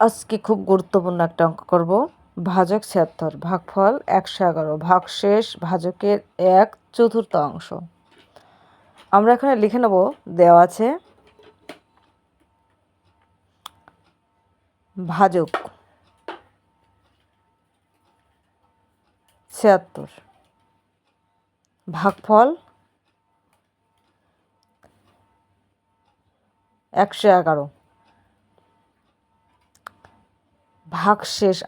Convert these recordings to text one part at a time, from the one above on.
আজকে খুব গুরুত্বপূর্ণ একটা অঙ্ক করব। ভাজক ছিয়াত্তর, ভাগফল একশো এগারো, ভাগশেষ ভাজকের এক চতুর্থ অংশ। আমরা এখানে লিখে নেব, দেওয়া আছে, ভাজক ছিয়াত্তর, ভাগফল একশো এগারো। ভাগশেষ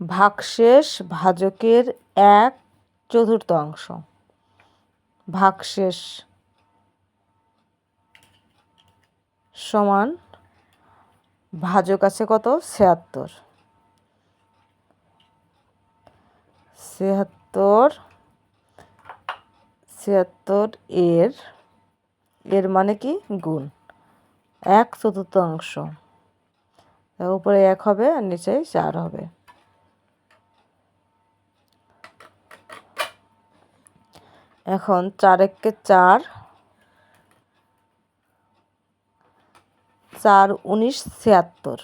ভাগশেষ ভাজকের এক চতুর্থ অংশ। ভাগশেষ সমান ভাজক আছে কত? ছিয়াত্তর। ছিয়াত্তর ছিয়াত্তর এর এর মানে কি? গুণ। এক চতুর্থাংশ উপরে এক হবে আর নিচে চার হবে। এখন চার এককে চার চার উনিশ ছিয়াত্তর।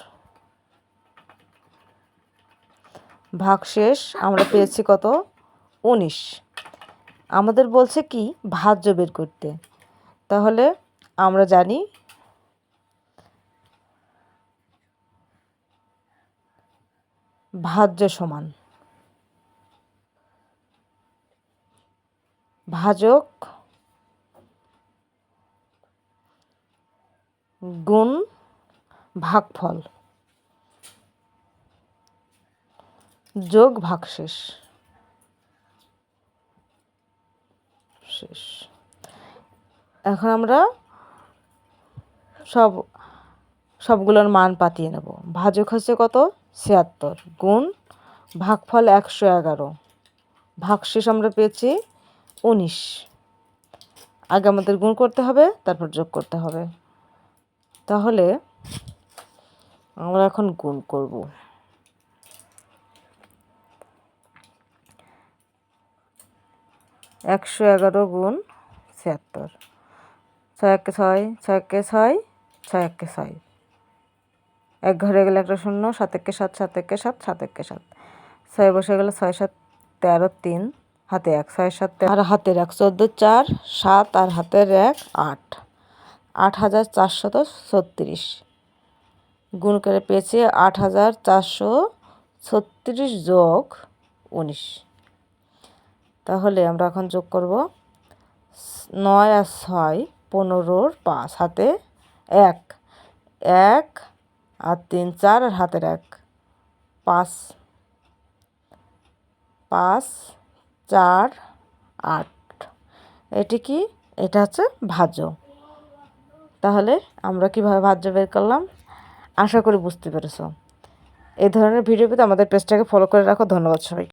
ভাগশেষ আমরা পেয়েছি কত? উনিশ। আমাদের বলছে কি? ভাজ্য বের করতে। তাহলে আমরা জানি ভাজ্য সমান। ভাজক গুণ ভাগফল যোগ ভাগশেষ। শেষ। এখন আমরা সব, সবগুলোর মান পাতিয়ে নেব। ভাজক হচ্ছে কত? ছিয়াত্তর গুণ ভাগফল একশো এগারো। ভাগশেষ আমরা পেয়েছি উনিশ। আগে আমাদের গুণ করতে হবে, তারপর যোগ করতে হবে। তাহলে আমরা এখন গুণ করব। একশো এগারো গুণ ছিয়াত্তর। ছয় একে ছয় ছয় একে ছয় ছয় একে ছয়। এক ঘরে গেলে একটা শূন্য, সাত একে সাত সাত একে সাত সাত একে সাত। ছয় বসে গেলে ছয় সাত, তেরো তিন, হাতে এক, ছয় সাত আর হাতের এক, চোদ্দ চার, সাত, আর হাতের এক, আট। আট হাজার চারশত ছত্রিশ। গুণ করে পেয়েছি আট হাজার চারশো ছত্রিশ যোগ উনিশ। তাহলে আমরা এখন যোগ করব নয় আর ছয় পনেরোর পাঁচ, হাতে এক। এক আর তিন চার আর হাতের এক পাঁচ পাঁচ চার আট এটি কি এটা হচ্ছে ভাজ্য তাহলে আমরা কীভাবে ভাজ্য বের করলাম আশা করি বুঝতে পেরেছ এই ধরনের ভিডিও পেতে আমাদের পেজটাকে ফলো করে রাখো ধন্যবাদ সবাই